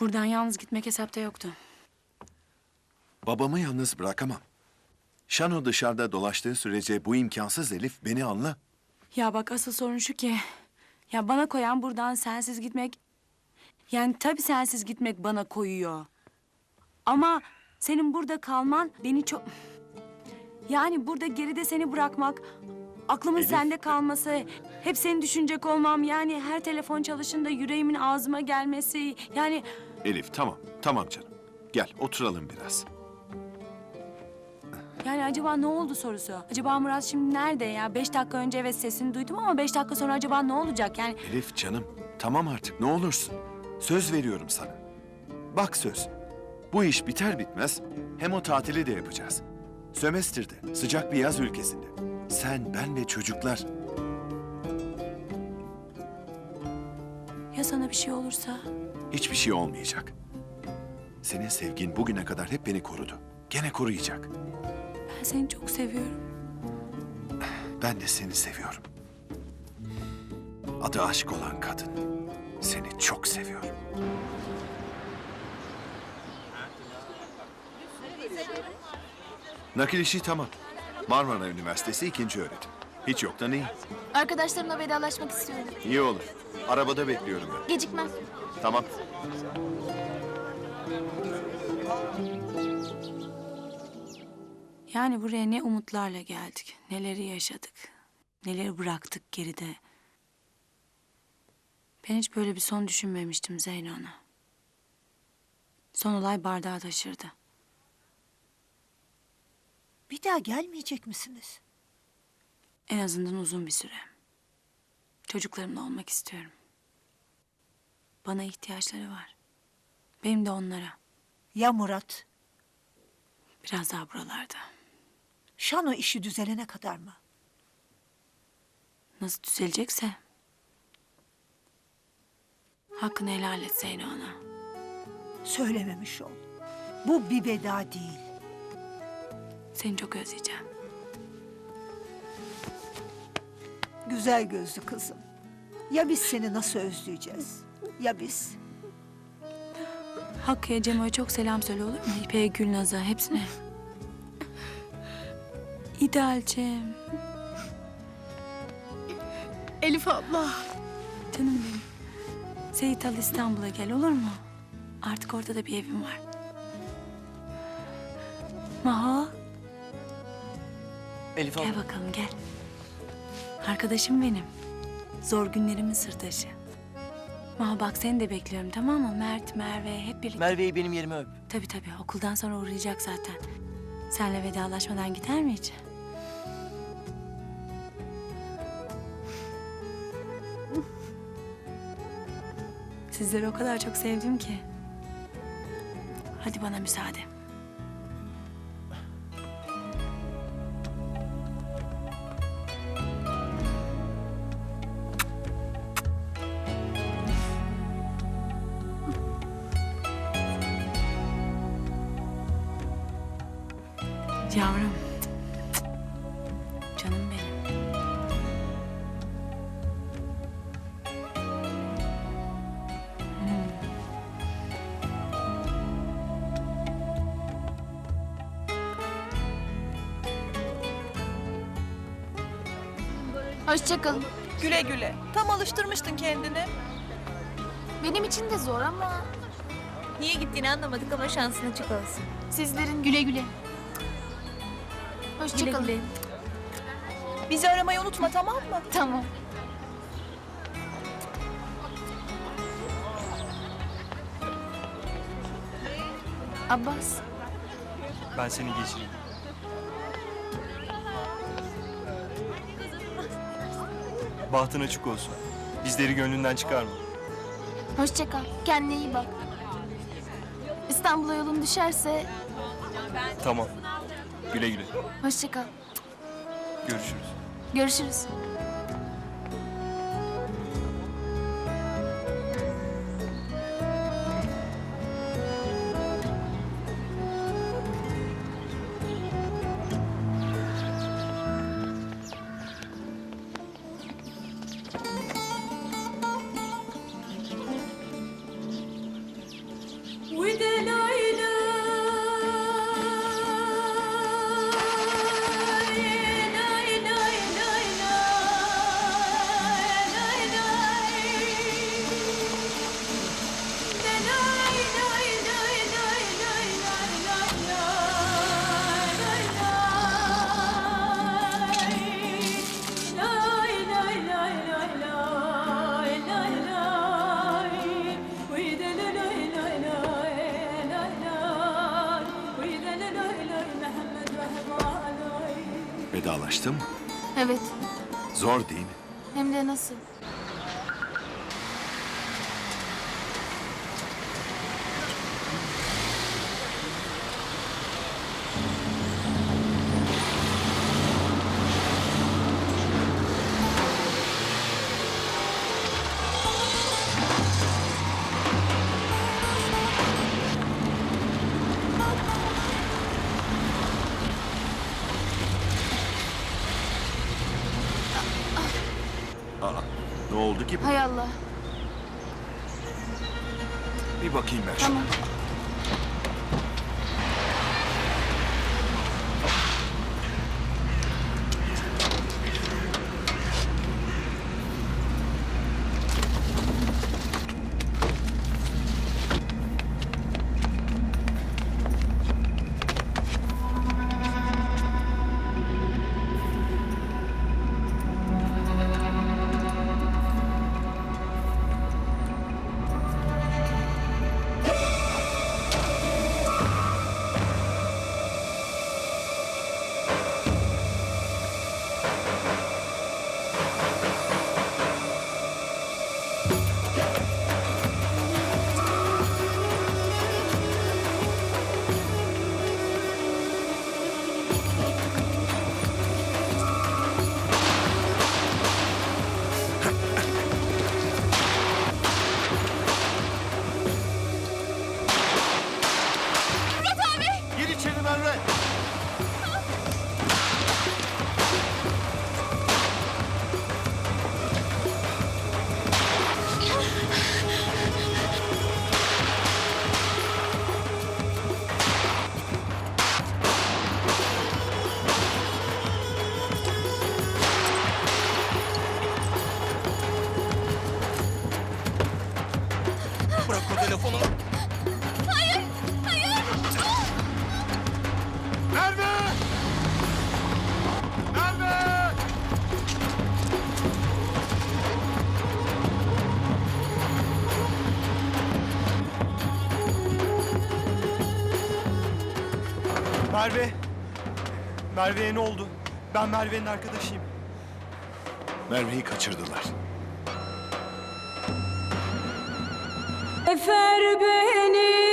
Buradan yalnız gitmek hesapta yoktu. Babamı yalnız bırakamam. Şano dışarıda dolaştığı sürece bu imkansız Elif beni anla. Ya bak asıl sorun şu ki... Ya bana koyan buradan sensiz gitmek... Yani tabii sensiz gitmek bana koyuyor. Ama senin burada kalman beni çok... Yani burada geride seni bırakmak... Aklımın Elif. sende kalması, hep seni düşünecek olmam... Yani her telefon çalışında yüreğimin ağzıma gelmesi... Yani Elif tamam, tamam canım. Gel oturalım biraz. Yani acaba ne oldu sorusu. Acaba Murat şimdi nerede ya? Beş dakika önce evet sesini duydum ama beş dakika sonra acaba ne olacak? Yani Elif canım, tamam artık ne olursun. Söz veriyorum sana. Bak söz. Bu iş biter bitmez hem o tatili de yapacağız. Sömestr'de, sıcak bir yaz ülkesinde. Sen, ben ve çocuklar. ya sana bir şey olursa? Hiçbir şey olmayacak. Senin sevgin bugüne kadar hep beni korudu. Gene koruyacak. Ben seni çok seviyorum. Ben de seni seviyorum. Adı aşk olan kadın. Seni çok seviyorum. Nakil işi tamam. Marmara Üniversitesi ikinci öğretim. Hiç yoktan iyi. Arkadaşlarımla vedalaşmak istiyorum. İyi olur. Arabada bekliyorum ben. Gecikmem. Tamam. Yani buraya ne umutlarla geldik, neleri yaşadık, neleri bıraktık geride. Ben hiç böyle bir son düşünmemiştim Zeyno ana. Son olay bardağı taşırdı. Bir daha gelmeyecek misiniz? En azından uzun bir süre. Çocuklarımla olmak istiyorum. Bana ihtiyaçları var. Benim de onlara. Ya Murat? Biraz daha buralarda. Şano işi düzelene kadar mı? Nasıl düzelecekse. Hakkını helal et Zeyno ana. Söylememiş ol. Bu bir veda değil. Seni çok özleyeceğim. Güzel gözlü kızım. Ya biz seni nasıl özleyeceğiz? Ya biz? Hakkı'ya Cemo'ya çok selam söyle olur mu? İpek'e, Gülnaz'a hepsine. İdealcim. Elif abla. Canım benim. Seyit al İstanbul'a gel olur mu? Artık orada da bir evim var. Maho Elif gel abla. bakalım gel. Arkadaşım benim. Zor günlerimin sırdaşı. Maho bak seni de bekliyorum tamam mı? Mert, Merve hep birlikte. Merve'yi benim yerime öp. Tabii tabii okuldan sonra uğrayacak zaten. Senle vedalaşmadan gider mi hiç? Sizleri o kadar çok sevdim ki. Hadi bana müsaade. Yavrum. Canım benim. Hoşçakalın. Güle güle. Tam alıştırmıştın kendini. Benim için de zor ama Niye gittiğini anlamadık ama şansın açık olsun. sizlerin güle güle. Hoşçakalın. Bizi aramayı unutma tamam mı? Tamam. Abbas, Ben seni geçireyim. Bahtın açık olsun. Bizleri gönlünden çıkarma. hoşça kal. Kendine iyi bak. İstanbul'a yolun düşerse Tamam. Güle güle. hoşça kal. Görüşürüz. Görüşürüz. Mı? Evet. Zor değil mi? Hem de nasıl? Aa, ne oldu ki? Hay Allah. Bir bakayım ben şuna. Tamam. Gir Merve! Merve'ye ne oldu? Ben Merve'nin arkadaşıyım. Merve'yi kaçırdılar. Efer beni